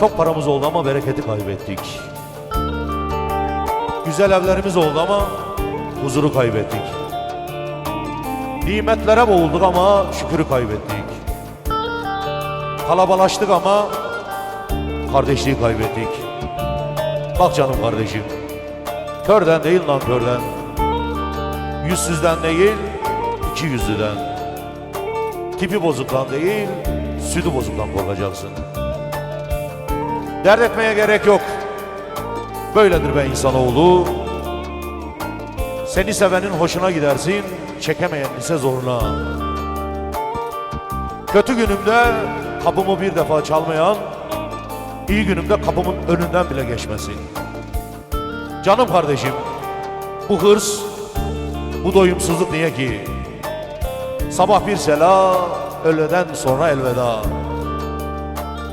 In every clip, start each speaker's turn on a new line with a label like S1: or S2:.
S1: Çok paramız oldu ama bereketi kaybettik. Güzel evlerimiz oldu ama huzuru kaybettik. Nimetlere boğulduk ama şükürü kaybettik. Kalabalaştık ama kardeşliği kaybettik. Bak canım kardeşim. Körden değil lan körden. Yüzsüzden değil, iki yüzlüden. Tipi bozuktan değil, sütü bozuktan korkacaksın. Dert etmeye gerek yok. Böyledir be insanoğlu. Seni sevenin hoşuna gidersin, çekemeyen ise zoruna. Kötü günümde kapımı bir defa çalmayan, iyi günümde kapımın önünden bile geçmesin. Canım kardeşim, bu hırs, bu doyumsuzluk niye ki? Sabah bir sela, öğleden sonra elveda.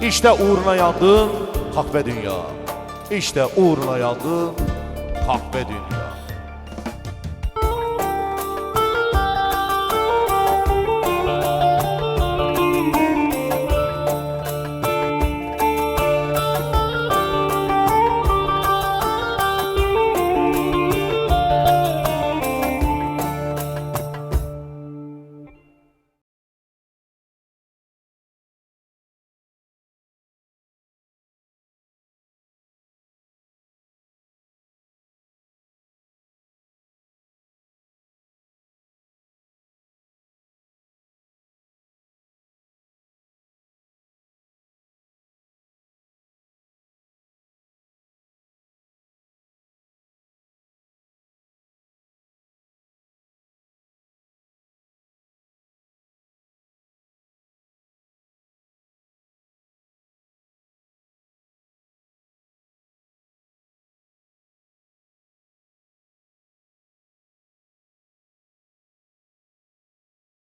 S1: İşte uğruna yandın kahve dünya. İşte uğruna yandın kahve dünya.